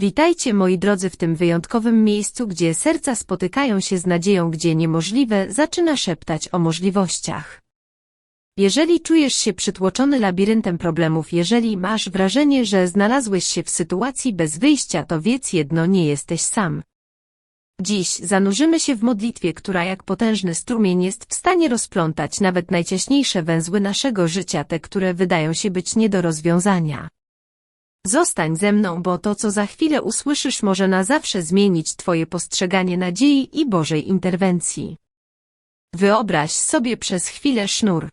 Witajcie moi drodzy w tym wyjątkowym miejscu, gdzie serca spotykają się z nadzieją, gdzie niemożliwe zaczyna szeptać o możliwościach. Jeżeli czujesz się przytłoczony labiryntem problemów, jeżeli masz wrażenie, że znalazłeś się w sytuacji bez wyjścia, to wiedz jedno, nie jesteś sam. Dziś zanurzymy się w modlitwie, która jak potężny strumień jest w stanie rozplątać nawet najciaśniejsze węzły naszego życia, te, które wydają się być nie do rozwiązania. Zostań ze mną, bo to, co za chwilę usłyszysz, może na zawsze zmienić Twoje postrzeganie nadziei i Bożej interwencji. Wyobraź sobie przez chwilę sznur.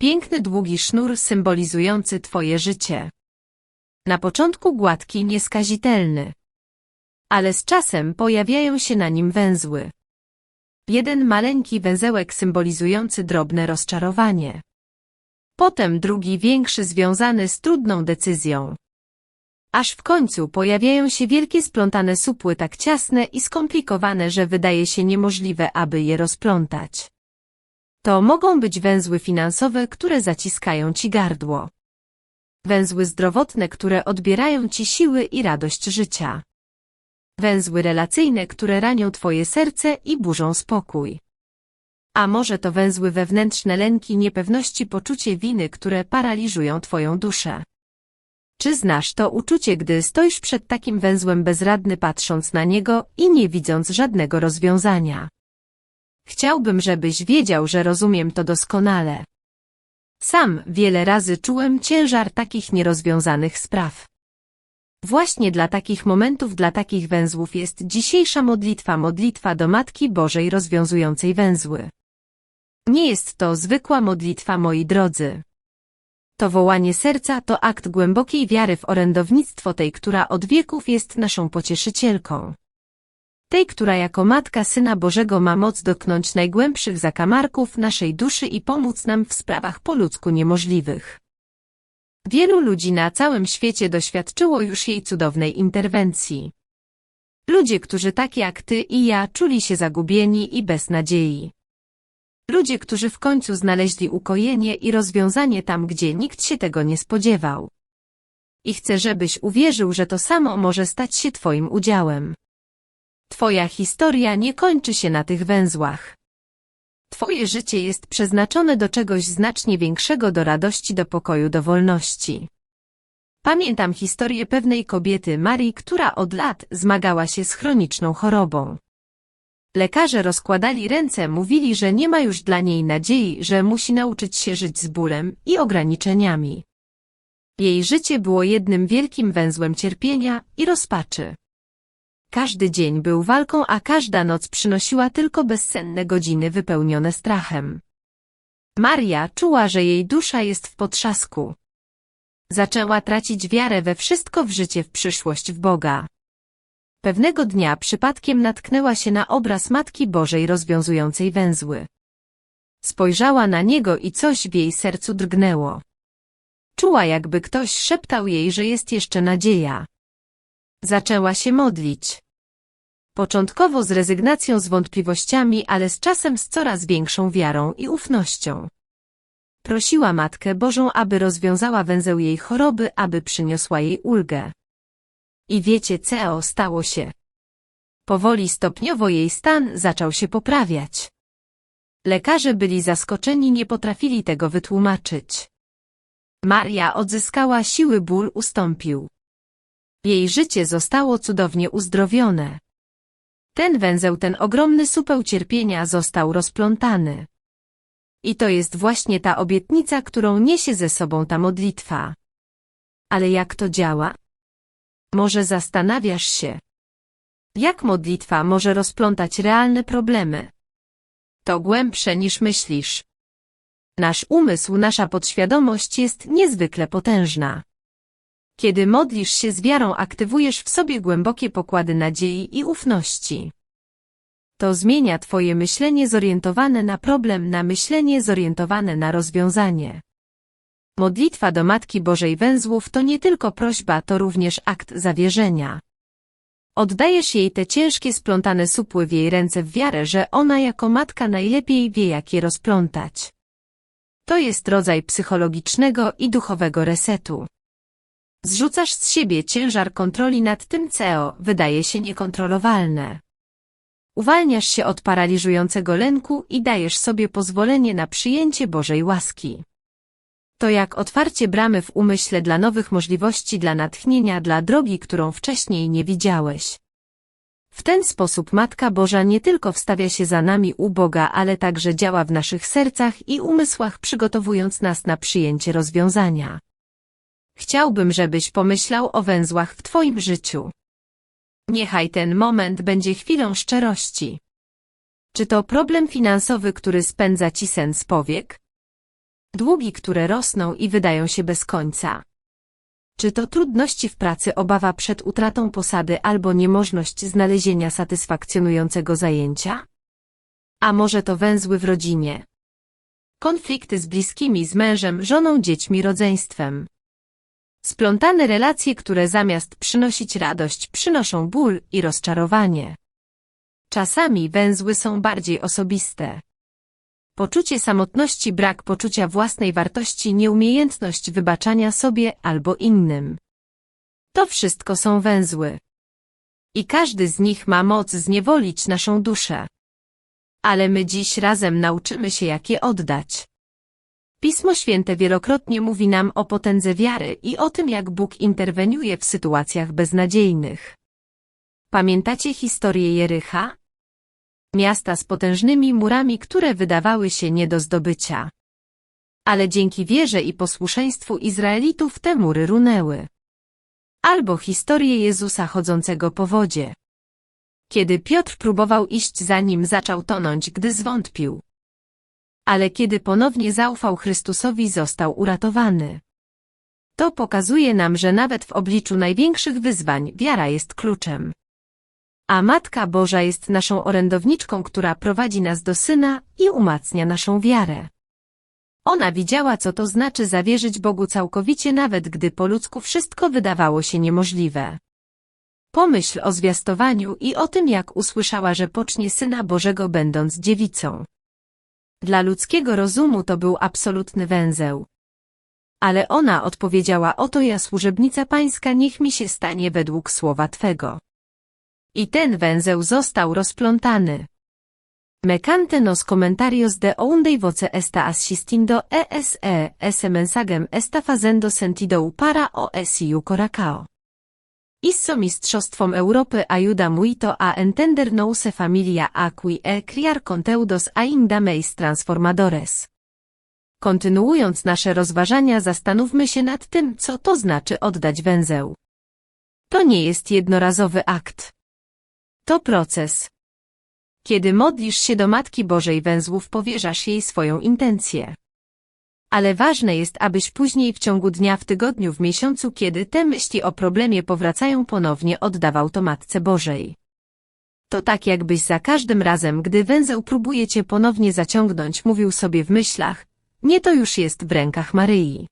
Piękny, długi sznur symbolizujący Twoje życie. Na początku gładki, nieskazitelny. Ale z czasem pojawiają się na nim węzły. Jeden maleńki węzełek symbolizujący drobne rozczarowanie. Potem drugi większy związany z trudną decyzją. Aż w końcu pojawiają się wielkie splątane supły tak ciasne i skomplikowane, że wydaje się niemożliwe, aby je rozplątać. To mogą być węzły finansowe, które zaciskają ci gardło. Węzły zdrowotne, które odbierają ci siły i radość życia. Węzły relacyjne, które ranią twoje serce i burzą spokój. A może to węzły wewnętrzne lęki, niepewności, poczucie winy, które paraliżują twoją duszę. Czy znasz to uczucie, gdy stoisz przed takim węzłem bezradny patrząc na niego i nie widząc żadnego rozwiązania? Chciałbym, żebyś wiedział, że rozumiem to doskonale. Sam wiele razy czułem ciężar takich nierozwiązanych spraw. Właśnie dla takich momentów, dla takich węzłów jest dzisiejsza modlitwa, modlitwa do Matki Bożej rozwiązującej węzły. Nie jest to zwykła modlitwa, moi drodzy. To wołanie serca to akt głębokiej wiary w orędownictwo tej, która od wieków jest naszą pocieszycielką. Tej, która jako Matka Syna Bożego ma moc dotknąć najgłębszych zakamarków naszej duszy i pomóc nam w sprawach po ludzku niemożliwych. Wielu ludzi na całym świecie doświadczyło już jej cudownej interwencji. Ludzie, którzy tak jak ty i ja czuli się zagubieni i bez nadziei. Ludzie, którzy w końcu znaleźli ukojenie i rozwiązanie tam, gdzie nikt się tego nie spodziewał. I chcę, żebyś uwierzył, że to samo może stać się twoim udziałem. Twoja historia nie kończy się na tych węzłach. Twoje życie jest przeznaczone do czegoś znacznie większego, do radości, do pokoju, do wolności. Pamiętam historię pewnej kobiety, Marii, która od lat zmagała się z chroniczną chorobą. Lekarze rozkładali ręce, mówili, że nie ma już dla niej nadziei, że musi nauczyć się żyć z bólem i ograniczeniami. Jej życie było jednym wielkim węzłem cierpienia i rozpaczy. Każdy dzień był walką, a każda noc przynosiła tylko bezsenne godziny wypełnione strachem. Maria czuła, że jej dusza jest w potrzasku. Zaczęła tracić wiarę we wszystko w życie, w przyszłość, w Boga. Pewnego dnia przypadkiem natknęła się na obraz Matki Bożej rozwiązującej węzły. Spojrzała na niego i coś w jej sercu drgnęło. Czuła jakby ktoś szeptał jej, że jest jeszcze nadzieja. Zaczęła się modlić. Początkowo z rezygnacją, z wątpliwościami, ale z czasem z coraz większą wiarą i ufnością. Prosiła Matkę Bożą, aby rozwiązała węzeł jej choroby, aby przyniosła jej ulgę. I wiecie co stało się. Powoli stopniowo jej stan zaczął się poprawiać. Lekarze byli zaskoczeni, nie potrafili tego wytłumaczyć. Maria odzyskała siły, ból ustąpił. Jej życie zostało cudownie uzdrowione. Ten węzeł, ten ogromny supeł cierpienia został rozplątany. I to jest właśnie ta obietnica, którą niesie ze sobą ta modlitwa. Ale jak to działa? Może zastanawiasz się, jak modlitwa może rozplątać realne problemy? To głębsze niż myślisz. Nasz umysł, nasza podświadomość jest niezwykle potężna. Kiedy modlisz się z wiarą, aktywujesz w sobie głębokie pokłady nadziei i ufności. To zmienia Twoje myślenie zorientowane na problem na myślenie zorientowane na rozwiązanie. Modlitwa do Matki Bożej Węzłów to nie tylko prośba, to również akt zawierzenia. Oddajesz jej te ciężkie splątane supły w jej ręce w wiarę, że ona jako matka najlepiej wie jak je rozplątać. To jest rodzaj psychologicznego i duchowego resetu. Zrzucasz z siebie ciężar kontroli nad tym, co wydaje się niekontrolowalne. Uwalniasz się od paraliżującego lęku i dajesz sobie pozwolenie na przyjęcie Bożej łaski. To jak otwarcie bramy w umyśle dla nowych możliwości, dla natchnienia, dla drogi, którą wcześniej nie widziałeś. W ten sposób Matka Boża nie tylko wstawia się za nami u Boga, ale także działa w naszych sercach i umysłach, przygotowując nas na przyjęcie rozwiązania. Chciałbym, żebyś pomyślał o węzłach w Twoim życiu. Niechaj ten moment będzie chwilą szczerości. Czy to problem finansowy, który spędza Ci sen z powiek? Długi, które rosną i wydają się bez końca. Czy to trudności w pracy, obawa przed utratą posady albo niemożność znalezienia satysfakcjonującego zajęcia? A może to węzły w rodzinie? Konflikty z bliskimi, z mężem, żoną, dziećmi, rodzeństwem. Splątane relacje, które zamiast przynosić radość, przynoszą ból i rozczarowanie. Czasami węzły są bardziej osobiste. Poczucie samotności, brak poczucia własnej wartości, nieumiejętność wybaczania sobie albo innym. To wszystko są węzły. I każdy z nich ma moc zniewolić naszą duszę. Ale my dziś razem nauczymy się, jak je oddać. Pismo Święte wielokrotnie mówi nam o potędze wiary i o tym, jak Bóg interweniuje w sytuacjach beznadziejnych. Pamiętacie historię Jericha? Miasta z potężnymi murami, które wydawały się nie do zdobycia. Ale dzięki wierze i posłuszeństwu Izraelitów te mury runęły. Albo historię Jezusa chodzącego po wodzie. Kiedy Piotr próbował iść za nim, zaczął tonąć, gdy zwątpił. Ale kiedy ponownie zaufał Chrystusowi, został uratowany. To pokazuje nam, że nawet w obliczu największych wyzwań wiara jest kluczem. A Matka Boża jest naszą orędowniczką, która prowadzi nas do Syna i umacnia naszą wiarę. Ona widziała, co to znaczy zawierzyć Bogu całkowicie, nawet gdy po ludzku wszystko wydawało się niemożliwe. Pomyśl o zwiastowaniu i o tym, jak usłyszała, że pocznie Syna Bożego będąc dziewicą. Dla ludzkiego rozumu to był absolutny węzeł. Ale ona odpowiedziała, oto ja służebnica pańska, niech mi się stanie według słowa Twego. I ten węzeł został rozplątany. Mecante nos comentarios de onde voce esta assistindo ese ese mensagem esta fazendo sentido para o esiu coracao. Isso mistrzostwom Europy ayuda muito a entender nouse familia acqui e criar conteúdos ainda mais transformadores. Kontynuując nasze rozważania zastanówmy się nad tym, co to znaczy oddać węzeł. To nie jest jednorazowy akt. To proces. Kiedy modlisz się do Matki Bożej węzłów powierzasz jej swoją intencję. Ale ważne jest, abyś później w ciągu dnia, w tygodniu, w miesiącu, kiedy te myśli o problemie powracają ponownie oddawał to Matce Bożej. To tak jakbyś za każdym razem, gdy węzeł próbuje cię ponownie zaciągnąć, mówił sobie w myślach, nie to już jest w rękach Maryi.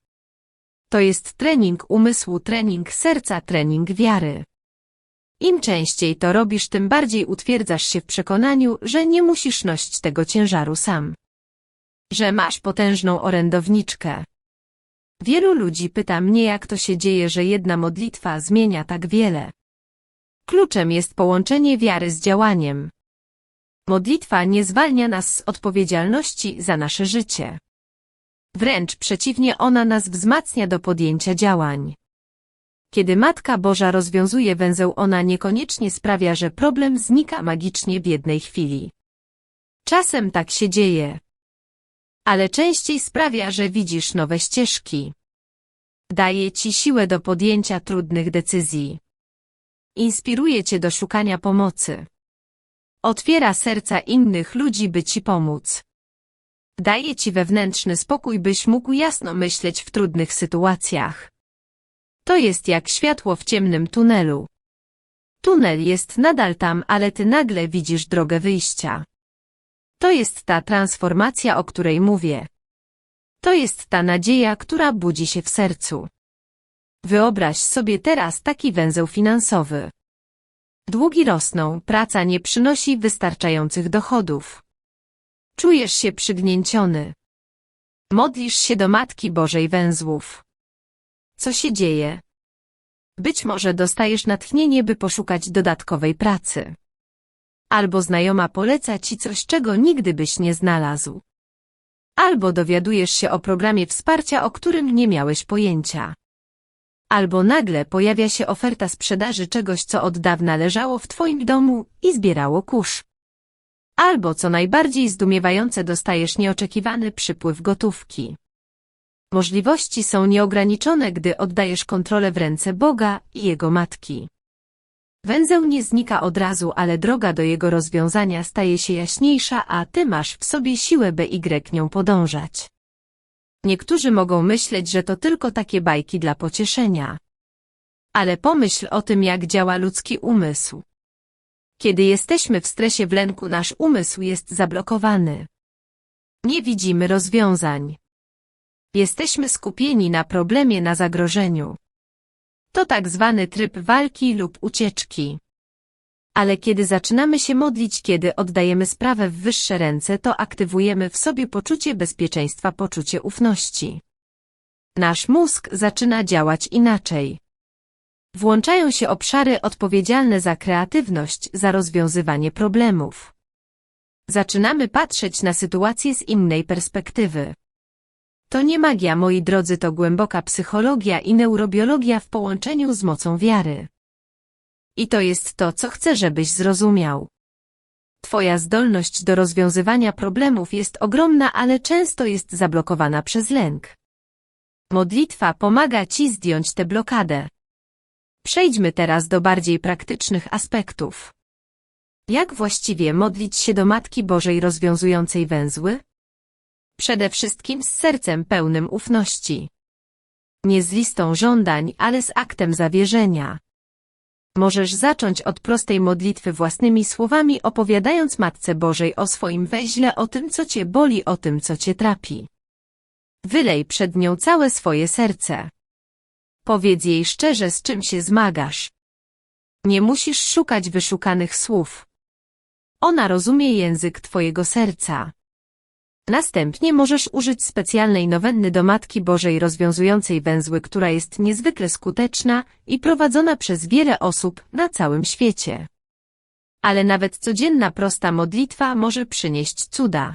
To jest trening umysłu, trening serca, trening wiary. Im częściej to robisz, tym bardziej utwierdzasz się w przekonaniu, że nie musisz nosić tego ciężaru sam. Że masz potężną orędowniczkę. Wielu ludzi pyta mnie, jak to się dzieje, że jedna modlitwa zmienia tak wiele. Kluczem jest połączenie wiary z działaniem. Modlitwa nie zwalnia nas z odpowiedzialności za nasze życie. Wręcz przeciwnie, ona nas wzmacnia do podjęcia działań. Kiedy Matka Boża rozwiązuje węzeł, ona niekoniecznie sprawia, że problem znika magicznie w jednej chwili. Czasem tak się dzieje. Ale częściej sprawia, że widzisz nowe ścieżki. Daje ci siłę do podjęcia trudnych decyzji. Inspiruje cię do szukania pomocy. Otwiera serca innych ludzi, by ci pomóc. Daje ci wewnętrzny spokój, byś mógł jasno myśleć w trudnych sytuacjach. To jest jak światło w ciemnym tunelu. Tunel jest nadal tam, ale ty nagle widzisz drogę wyjścia. To jest ta transformacja, o której mówię. To jest ta nadzieja, która budzi się w sercu. Wyobraź sobie teraz taki węzeł finansowy. Długi rosną, praca nie przynosi wystarczających dochodów. Czujesz się przygnięciony. Modlisz się do Matki Bożej Węzłów. Co się dzieje? Być może dostajesz natchnienie, by poszukać dodatkowej pracy. Albo znajoma poleca ci coś, czego nigdy byś nie znalazł. Albo dowiadujesz się o programie wsparcia, o którym nie miałeś pojęcia. Albo nagle pojawia się oferta sprzedaży czegoś, co od dawna leżało w twoim domu i zbierało kurz. Albo co najbardziej zdumiewające dostajesz nieoczekiwany przypływ gotówki. Możliwości są nieograniczone, gdy oddajesz kontrolę w ręce Boga i Jego Matki. Węzeł nie znika od razu, ale droga do jego rozwiązania staje się jaśniejsza, a ty masz w sobie siłę, by Y nią podążać. Niektórzy mogą myśleć, że to tylko takie bajki dla pocieszenia. Ale pomyśl o tym, jak działa ludzki umysł. Kiedy jesteśmy w stresie w lęku, nasz umysł jest zablokowany. Nie widzimy rozwiązań. Jesteśmy skupieni na problemie, na zagrożeniu. To tak zwany tryb walki lub ucieczki. Ale kiedy zaczynamy się modlić, kiedy oddajemy sprawę w wyższe ręce, to aktywujemy w sobie poczucie bezpieczeństwa, poczucie ufności. Nasz mózg zaczyna działać inaczej. Włączają się obszary odpowiedzialne za kreatywność, za rozwiązywanie problemów. Zaczynamy patrzeć na sytuację z innej perspektywy. To nie magia, moi drodzy, to głęboka psychologia i neurobiologia w połączeniu z mocą wiary. I to jest to, co chcę, żebyś zrozumiał. Twoja zdolność do rozwiązywania problemów jest ogromna, ale często jest zablokowana przez lęk. Modlitwa pomaga Ci zdjąć tę blokadę. Przejdźmy teraz do bardziej praktycznych aspektów. Jak właściwie modlić się do Matki Bożej rozwiązującej węzły? Przede wszystkim z sercem pełnym ufności. Nie z listą żądań, ale z aktem zawierzenia. Możesz zacząć od prostej modlitwy własnymi słowami, opowiadając Matce Bożej o swoim weźle, o tym, co cię boli, o tym, co cię trapi. Wylej przed nią całe swoje serce. Powiedz jej szczerze, z czym się zmagasz. Nie musisz szukać wyszukanych słów. Ona rozumie język twojego serca. Następnie możesz użyć specjalnej nowenny do Matki Bożej rozwiązującej węzły, która jest niezwykle skuteczna i prowadzona przez wiele osób na całym świecie. Ale nawet codzienna prosta modlitwa może przynieść cuda.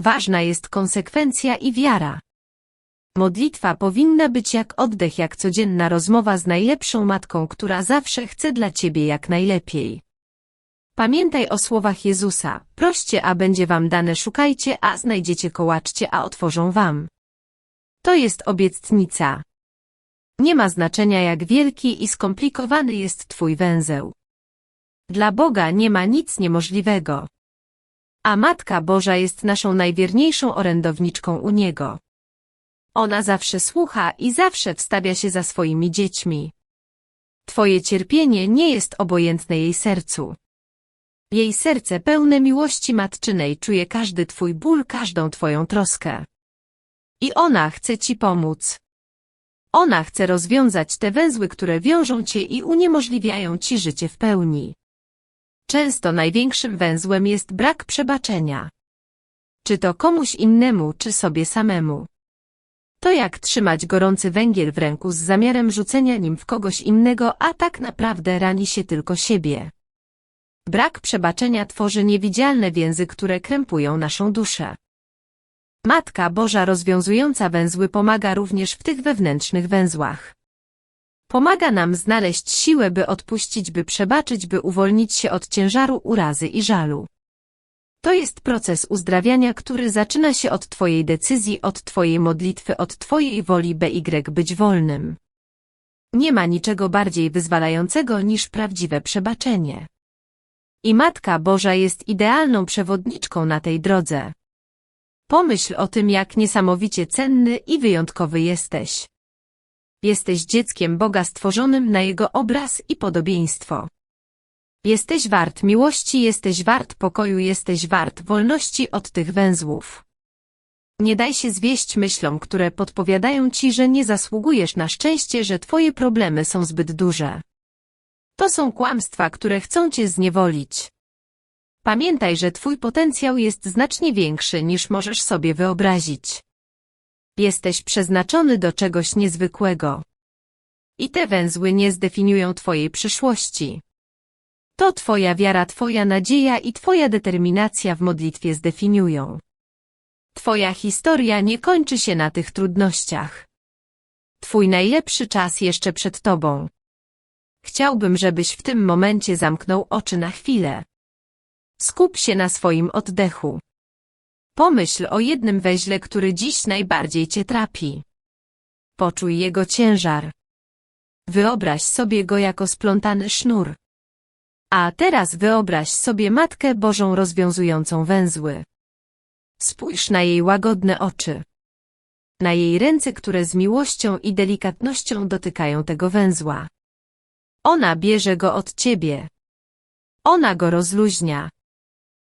Ważna jest konsekwencja i wiara. Modlitwa powinna być jak oddech, jak codzienna rozmowa z najlepszą matką, która zawsze chce dla ciebie jak najlepiej. Pamiętaj o słowach Jezusa, proście, a będzie wam dane, szukajcie, a znajdziecie, kołaczcie, a otworzą wam. To jest obietnica. Nie ma znaczenia jak wielki i skomplikowany jest twój węzeł. Dla Boga nie ma nic niemożliwego. A Matka Boża jest naszą najwierniejszą orędowniczką u Niego. Ona zawsze słucha i zawsze wstawia się za swoimi dziećmi. Twoje cierpienie nie jest obojętne jej sercu. Jej serce pełne miłości matczynej czuje każdy twój ból, każdą twoją troskę. I ona chce ci pomóc. Ona chce rozwiązać te węzły, które wiążą cię i uniemożliwiają ci życie w pełni. Często największym węzłem jest brak przebaczenia. Czy to komuś innemu, czy sobie samemu. To jak trzymać gorący węgiel w ręku z zamiarem rzucenia nim w kogoś innego, a tak naprawdę rani się tylko siebie. Brak przebaczenia tworzy niewidzialne więzy, które krępują naszą duszę. Matka Boża rozwiązująca węzły pomaga również w tych wewnętrznych węzłach. Pomaga nam znaleźć siłę, by odpuścić, by przebaczyć, by uwolnić się od ciężaru urazy i żalu. To jest proces uzdrawiania, który zaczyna się od Twojej decyzji, od Twojej modlitwy, od Twojej woli, by y być wolnym. Nie ma niczego bardziej wyzwalającego niż prawdziwe przebaczenie. I Matka Boża jest idealną przewodniczką na tej drodze. Pomyśl o tym, jak niesamowicie cenny i wyjątkowy jesteś. Jesteś dzieckiem Boga stworzonym na Jego obraz i podobieństwo. Jesteś wart miłości, jesteś wart pokoju, jesteś wart wolności od tych węzłów. Nie daj się zwieść myślom, które podpowiadają ci, że nie zasługujesz na szczęście, że twoje problemy są zbyt duże. To są kłamstwa, które chcą cię zniewolić. Pamiętaj, że twój potencjał jest znacznie większy niż możesz sobie wyobrazić. Jesteś przeznaczony do czegoś niezwykłego. I te węzły nie zdefiniują twojej przyszłości. To twoja wiara, twoja nadzieja i twoja determinacja w modlitwie zdefiniują. Twoja historia nie kończy się na tych trudnościach. Twój najlepszy czas jeszcze przed tobą. Chciałbym, żebyś w tym momencie zamknął oczy na chwilę. Skup się na swoim oddechu. Pomyśl o jednym weźle, który dziś najbardziej cię trapi. Poczuj jego ciężar. Wyobraź sobie go jako splątany sznur. A teraz wyobraź sobie Matkę Bożą rozwiązującą węzły. Spójrz na jej łagodne oczy. Na jej ręce, które z miłością i delikatnością dotykają tego węzła. Ona bierze go od ciebie. Ona go rozluźnia.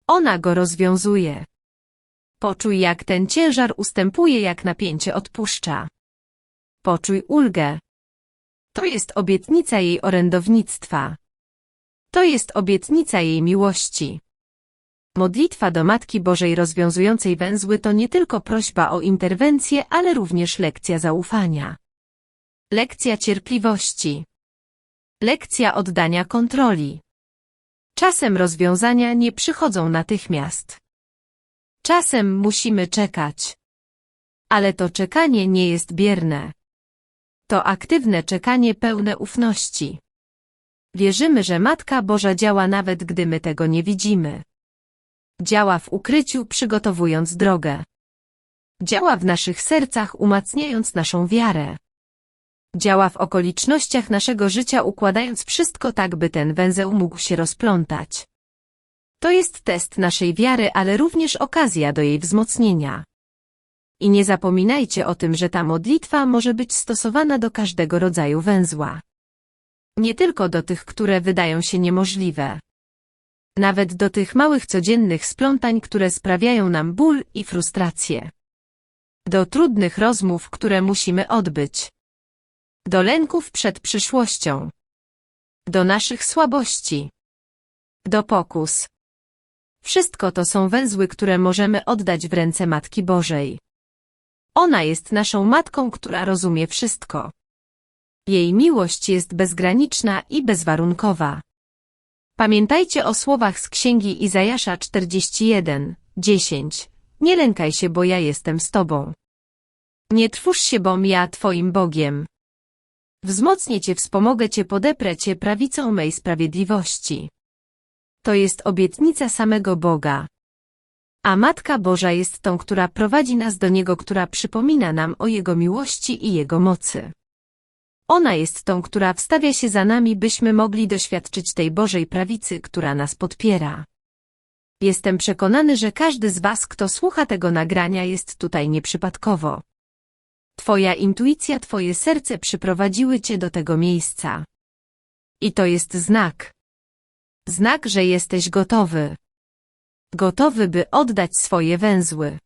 Ona go rozwiązuje. Poczuj, jak ten ciężar ustępuje, jak napięcie odpuszcza. Poczuj ulgę. To jest obietnica jej orędownictwa. To jest obietnica jej miłości. Modlitwa do Matki Bożej rozwiązującej węzły to nie tylko prośba o interwencję, ale również lekcja zaufania. Lekcja cierpliwości. Lekcja oddania kontroli. Czasem rozwiązania nie przychodzą natychmiast. Czasem musimy czekać. Ale to czekanie nie jest bierne. To aktywne czekanie pełne ufności. Wierzymy, że Matka Boża działa nawet gdy my tego nie widzimy. Działa w ukryciu, przygotowując drogę. Działa w naszych sercach, umacniając naszą wiarę. Działa w okolicznościach naszego życia, układając wszystko tak, by ten węzeł mógł się rozplątać. To jest test naszej wiary, ale również okazja do jej wzmocnienia. I nie zapominajcie o tym, że ta modlitwa może być stosowana do każdego rodzaju węzła. Nie tylko do tych, które wydają się niemożliwe. Nawet do tych małych codziennych splątań, które sprawiają nam ból i frustrację. Do trudnych rozmów, które musimy odbyć. Do lęków przed przyszłością. Do naszych słabości. Do pokus. Wszystko to są węzły, które możemy oddać w ręce Matki Bożej. Ona jest naszą Matką, która rozumie wszystko. Jej miłość jest bezgraniczna i bezwarunkowa. Pamiętajcie o słowach z księgi Izajasza 41, 10. Nie lękaj się, bo ja jestem z tobą. Nie trwóż się, bom ja twoim Bogiem. Wzmocnię cię, wspomogę cię, podeprę cię prawicą mej sprawiedliwości. To jest obietnica samego Boga. A Matka Boża jest tą, która prowadzi nas do Niego, która przypomina nam o Jego miłości i Jego mocy. Ona jest tą, która wstawia się za nami, byśmy mogli doświadczyć tej Bożej prawicy, która nas podpiera. Jestem przekonany, że każdy z Was, kto słucha tego nagrania, jest tutaj nieprzypadkowo. Twoja intuicja, Twoje serce przyprowadziły Cię do tego miejsca. I to jest znak. Znak, że jesteś gotowy. Gotowy, by oddać swoje węzły.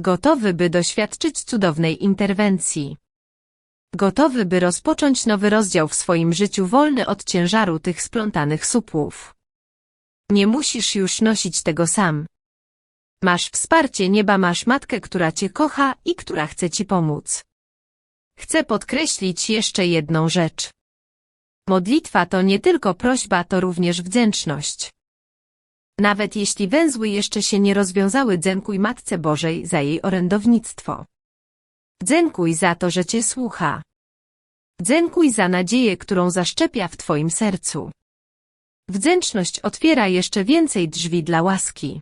Gotowy, by doświadczyć cudownej interwencji. Gotowy, by rozpocząć nowy rozdział w swoim życiu wolny od ciężaru tych splątanych supłów. Nie musisz już nosić tego sam. Masz wsparcie nieba, masz matkę, która cię kocha i która chce ci pomóc. Chcę podkreślić jeszcze jedną rzecz. Modlitwa to nie tylko prośba, to również wdzięczność. Nawet jeśli węzły jeszcze się nie rozwiązały, dziękuj Matce Bożej za jej orędownictwo. Dziękuj za to, że Cię słucha. Dziękuj za nadzieję, którą zaszczepia w Twoim sercu. Wdzięczność otwiera jeszcze więcej drzwi dla łaski.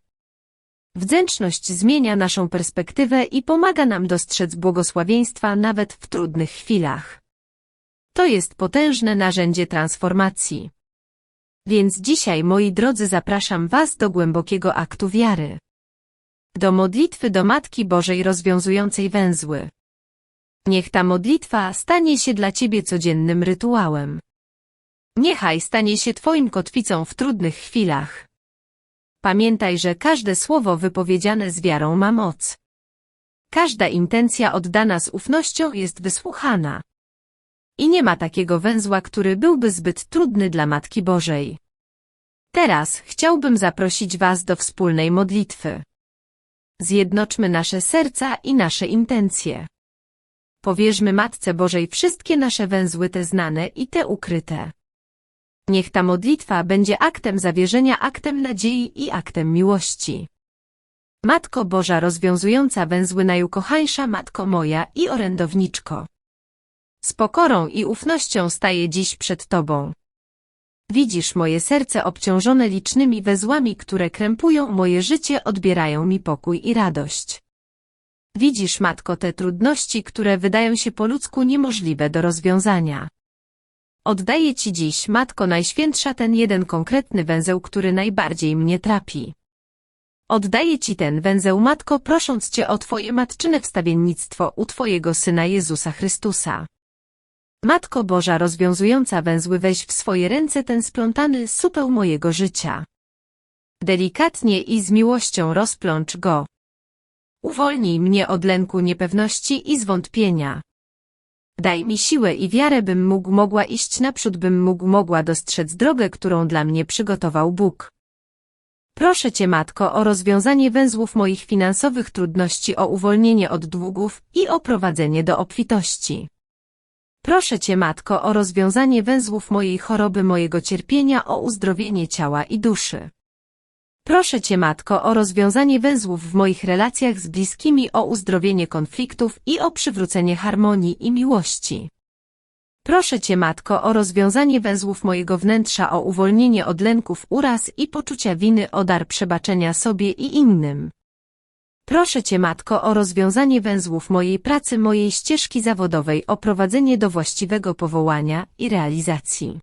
Wdzięczność zmienia naszą perspektywę i pomaga nam dostrzec błogosławieństwa nawet w trudnych chwilach. To jest potężne narzędzie transformacji. Więc dzisiaj, moi drodzy, zapraszam Was do głębokiego aktu wiary. Do modlitwy do Matki Bożej rozwiązującej węzły. Niech ta modlitwa stanie się dla Ciebie codziennym rytuałem. Niechaj stanie się Twoim kotwicą w trudnych chwilach. Pamiętaj, że każde słowo wypowiedziane z wiarą ma moc. Każda intencja oddana z ufnością jest wysłuchana. I nie ma takiego węzła, który byłby zbyt trudny dla Matki Bożej. Teraz chciałbym zaprosić Was do wspólnej modlitwy. Zjednoczmy nasze serca i nasze intencje. Powierzmy Matce Bożej wszystkie nasze węzły te znane i te ukryte. Niech ta modlitwa będzie aktem zawierzenia, aktem nadziei i aktem miłości. Matko Boża rozwiązująca węzły najukochańsza Matko moja i orędowniczko. Z pokorą i ufnością staję dziś przed Tobą. Widzisz moje serce obciążone licznymi węzłami, które krępują moje życie, odbierają mi pokój i radość. Widzisz, Matko, te trudności, które wydają się po ludzku niemożliwe do rozwiązania. Oddaję Ci dziś, Matko Najświętsza, ten jeden konkretny węzeł, który najbardziej mnie trapi. Oddaję Ci ten węzeł, Matko, prosząc Cię o Twoje matczyne wstawiennictwo u Twojego Syna Jezusa Chrystusa. Matko Boża rozwiązująca węzły weź w swoje ręce ten splątany supeł mojego życia. Delikatnie i z miłością rozplącz go. Uwolnij mnie od lęku niepewności i zwątpienia. Daj mi siłę i wiarę, bym mógł mogła iść naprzód, bym mógł mogła dostrzec drogę, którą dla mnie przygotował Bóg. Proszę Cię, Matko, o rozwiązanie węzłów moich finansowych trudności, o uwolnienie od długów i o prowadzenie do obfitości. Proszę Cię, Matko, o rozwiązanie węzłów mojej choroby, mojego cierpienia, o uzdrowienie ciała i duszy. Proszę Cię, Matko, o rozwiązanie węzłów w moich relacjach z bliskimi, o uzdrowienie konfliktów i o przywrócenie harmonii i miłości. Proszę Cię, Matko, o rozwiązanie węzłów mojego wnętrza, o uwolnienie od lęków, uraz i poczucia winy, o dar przebaczenia sobie i innym. Proszę Cię, Matko, o rozwiązanie węzłów mojej pracy, mojej ścieżki zawodowej, o prowadzenie do właściwego powołania i realizacji.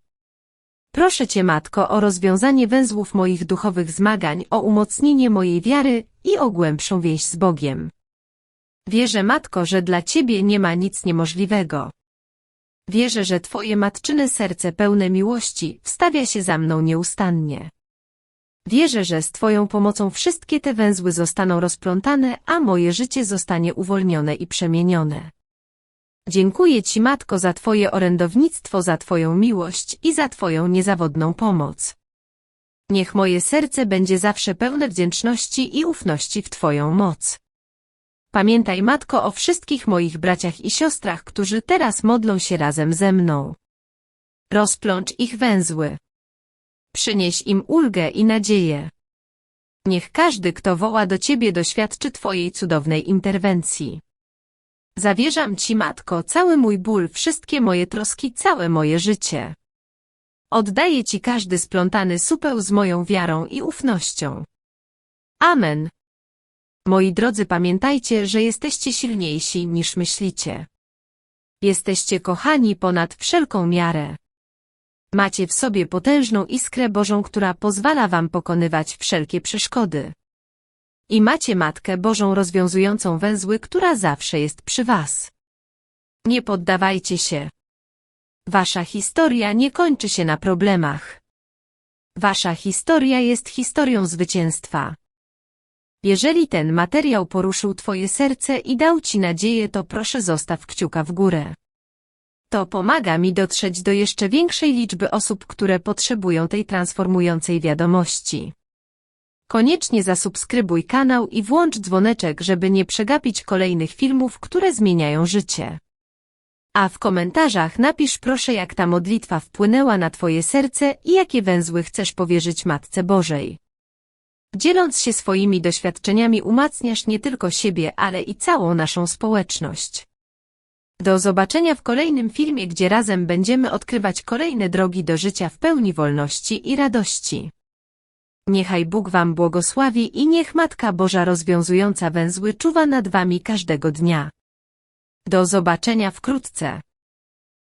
Proszę Cię, Matko, o rozwiązanie węzłów moich duchowych zmagań, o umocnienie mojej wiary i o głębszą więź z Bogiem. Wierzę, Matko, że dla Ciebie nie ma nic niemożliwego. Wierzę, że Twoje matczyne serce pełne miłości wstawia się za mną nieustannie. Wierzę, że z Twoją pomocą wszystkie te węzły zostaną rozplątane, a moje życie zostanie uwolnione i przemienione. Dziękuję Ci, Matko, za Twoje orędownictwo, za Twoją miłość i za Twoją niezawodną pomoc. Niech moje serce będzie zawsze pełne wdzięczności i ufności w Twoją moc. Pamiętaj, Matko, o wszystkich moich braciach i siostrach, którzy teraz modlą się razem ze mną. Rozplącz ich węzły. Przynieś im ulgę i nadzieję. Niech każdy, kto woła do Ciebie, doświadczy Twojej cudownej interwencji. Zawierzam Ci, Matko, cały mój ból, wszystkie moje troski, całe moje życie. Oddaję Ci każdy splątany supeł z moją wiarą i ufnością. Amen. Moi drodzy, pamiętajcie, że jesteście silniejsi niż myślicie. Jesteście kochani ponad wszelką miarę. Macie w sobie potężną iskrę Bożą, która pozwala wam pokonywać wszelkie przeszkody. I macie Matkę Bożą rozwiązującą węzły, która zawsze jest przy was. Nie poddawajcie się. Wasza historia nie kończy się na problemach. Wasza historia jest historią zwycięstwa. Jeżeli ten materiał poruszył Twoje serce i dał Ci nadzieję, to proszę zostaw kciuka w górę. To pomaga mi dotrzeć do jeszcze większej liczby osób, które potrzebują tej transformującej wiadomości. Koniecznie zasubskrybuj kanał i włącz dzwoneczek, żeby nie przegapić kolejnych filmów, które zmieniają życie. A w komentarzach napisz proszę jak ta modlitwa wpłynęła na Twoje serce i jakie węzły chcesz powierzyć Matce Bożej. Dzieląc się swoimi doświadczeniami umacniasz nie tylko siebie, ale i całą naszą społeczność. Do zobaczenia w kolejnym filmie, gdzie razem będziemy odkrywać kolejne drogi do życia w pełni wolności i radości. Niechaj Bóg Wam błogosławi i niech Matka Boża rozwiązująca węzły czuwa nad Wami każdego dnia. Do zobaczenia wkrótce.